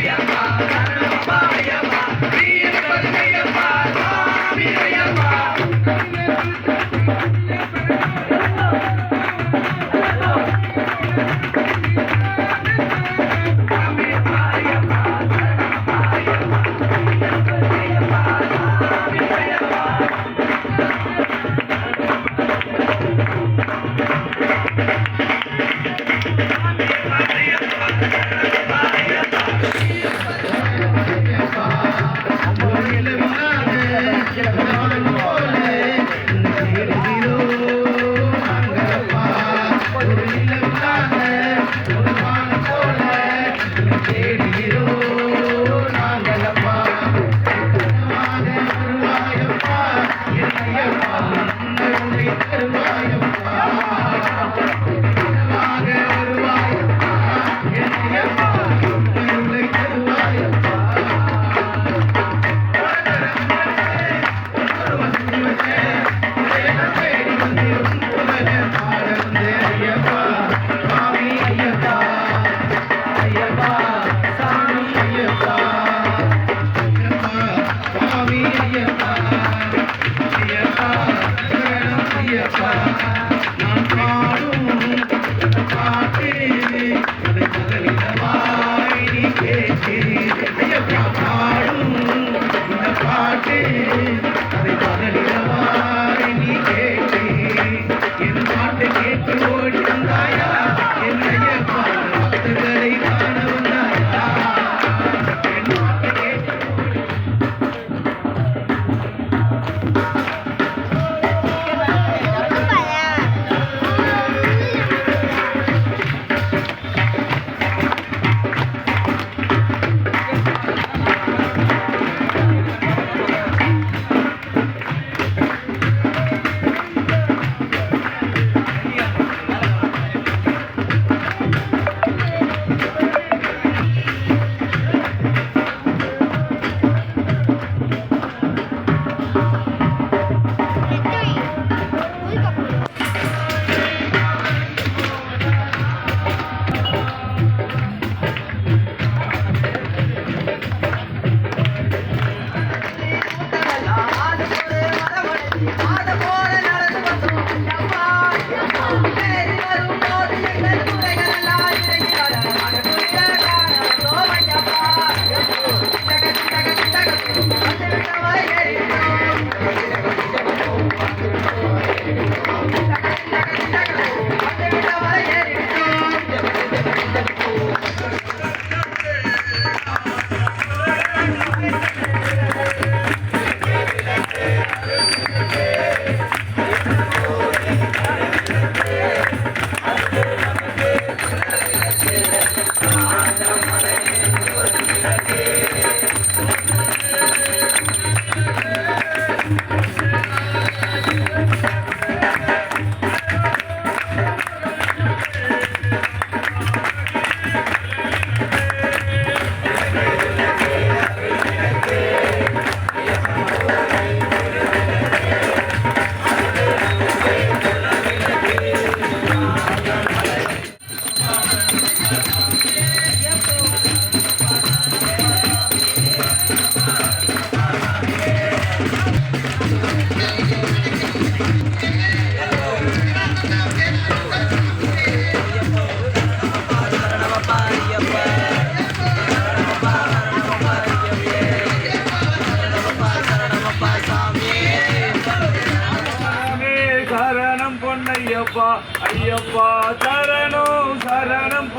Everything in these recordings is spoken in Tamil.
yeah.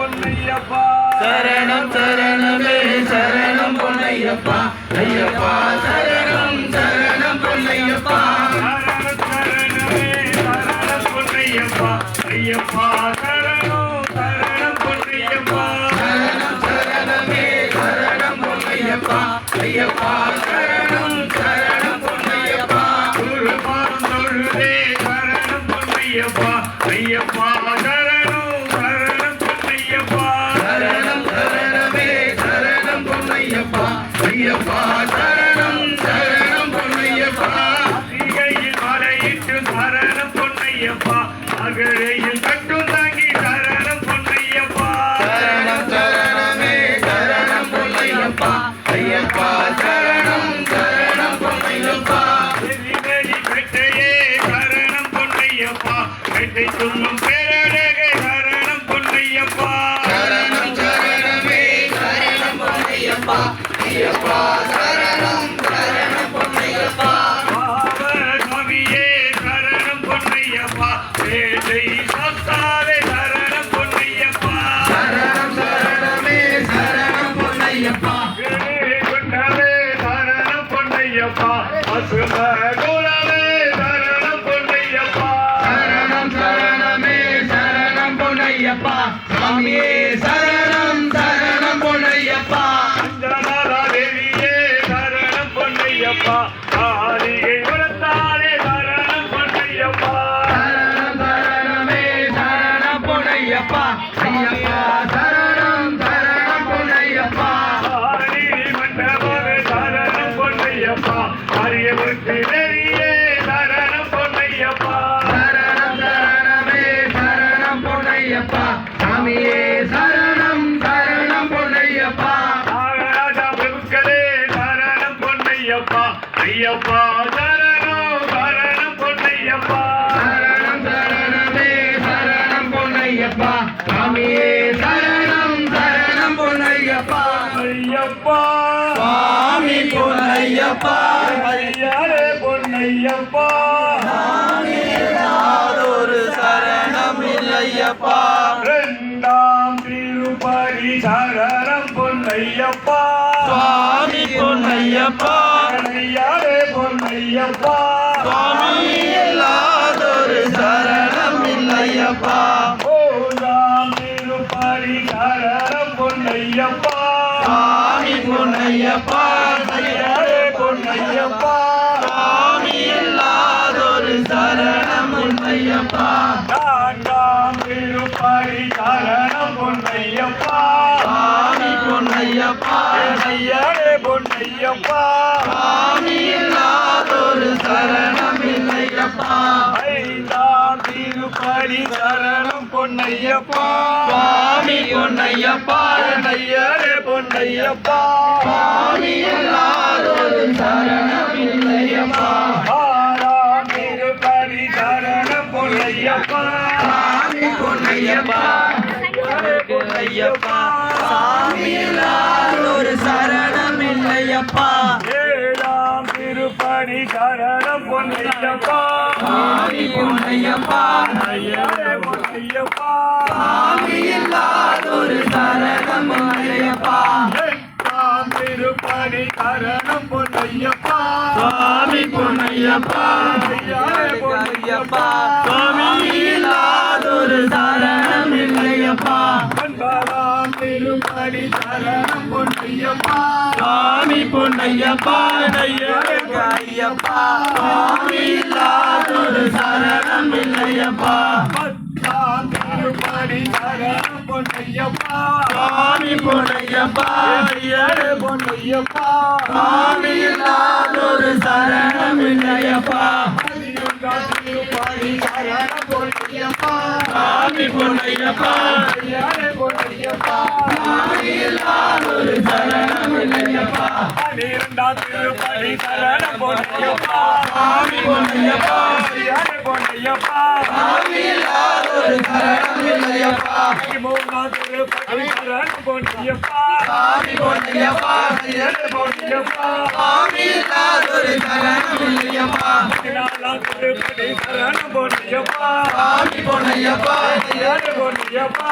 பொன்னையப்பா. சரணம் சரணமே சரணம் பொன்னையப்பா. ஐயப்பா சரணம் சரணம் பொன்னையப்பா. ஐயப்பா சரணம் சரணம் பொன்னையப்பா. சரணம் சரணமே சரணம் பொன்னையப்பா. ஐயப்பா சரணம் சரணம் பொன்னையப்பா. குரு பாதம் தொழுதே சரணம் பொன்னையப்பா. Ayyappa Thank you. ஐயப்பா. ஐயப்பா. சுவாமி பொன்னையப்பா. ஐயாரே பொன்னையப்பா. ஒரு சரணம் இல்லையப்பா. ரெண்டாம் திருப்பதி சரணம் பொன்னையப்பா. சுவாமி பொன்னையப்பா. ஐயாரே பொன்னையப்பா. பொன்னையப்பா ஐயாரே பொன்னையப்பா. சுவாமி இல்லாதொரு சரணம் இல்லையப்பா ஐந்தாம் திருப்பதி சரணம் பொன்னையப்பா. சுவாமி பொன்னையப்பா. ஐயாரே பொன்னையப்பா. சுவாமி இல்லாதொரு சரணம் இல்லையப்பா ஆறாம் திருப்பதி சரணம் பொன்னையப்பா. சுவாமி பொன்னையப்பா. பொன்னையப்பா. சாமி இல்லாதொரு சரணம் இல்லையப்பா ஏழாம் திருப்பதி சரணம் பொன்னையப்பா. சாமி பொன்னையப்பா. ஐயாரே பொன்னையப்பா. சாமி இல்லாதொரு சரணம் இல்லையப்பா. எட்டாம் திருப்பதி சரணம் பொன்னையப்பா. சுவாமி பொன்னையப்பா. ஐயாரே பொன்னையப்பா. சுவாமி இல்லாதொரு சரணம் இல்லையப்பா. திருமணி சரணம் பொன்னையப்பா. சுவாமி பொன்னையப்பா ஐயப்பா. சுவாமி இல்லாதொரு சரணம் இல்லையப்பா. பத்தாம் திருப்பதி சரணம் பொன்னையப்பா. சுவாமி பொன்னையப்பா ஐயாரே பொன்னையப்பா. சுவாமி இல்லாதொரு சரணம் இல்லையப்பா. பதினொன்றாம் சரணம் பொன்னையப்பா. சுவாமி பொன்னையப்பா ஐயாரே பொன்னையப்பா சுவாமி சரணம் இல்லையப்பா பன்னிரெண்டாம் திருப்பதி சரணம் பொன்னையப்பா சுவாமி பொன்னையப்பா ஐயாரே பொன்னையப்பா சுவாமி இல்லாதொரு சரணம் இல்லையப்பா பதிமூணாம் திருப்பதி சரணம் பொன்னையப்பா சுவாமி பொன்னையப்பா ஐயாரே பொன்னையப்பா சுவாமி இல்லாதொரு சரணம் இல்லையப்பா பதினாலாம் திருப்பதி சரணம் பொன்னையப்பா சுவாமி பொன்னையப்பா ஐயாரே பொன்னையப்பா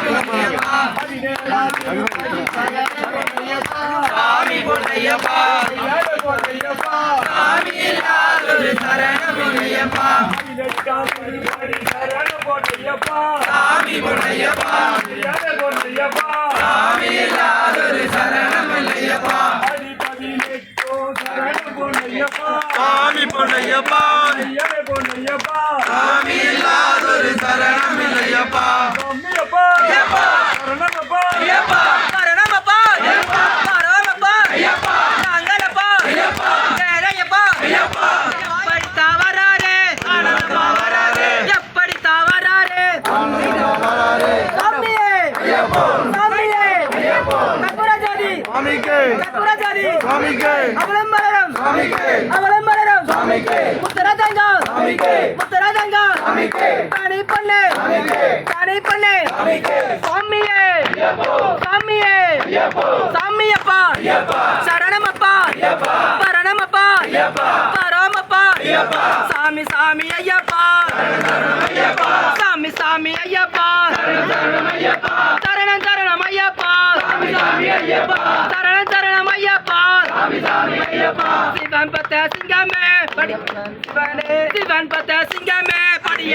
பொன்னையப்பா. சுவாமி பொன்னையப்பா ஐயாரே பொன்னையப்பா சுவாமி இல்லாதொரு சரணம் இல்லையப்பா பொன்னையப்பா சுவாமிக்கு. கற்பூரஜோதி சுவாமிக்கு. அவலம் மலரம். சுவாமிக்கு. அவலம் மலரம். சுவாமிக்கு. முத்தராஜங்கம். சுவாமிக்கு. முத்தராஜங்கம். சுவாமிக்கு. தனி பண்ணு சுவாமிக்கு. தனி பண்ணு சுவாமிக்கு. சாமியே. சாமியே. சாமியப்பா. சரணமப்பா. பரணமப்பா. பரமப்பா. சாமி சாமி ஐயப்பா. சாமி சாமி ஐயப்பா. சரணம் சரணம் ஐயப்பா. சிவன் பத்த சிங்கமே படி சிவன் பத்த சிங்கமே படிய.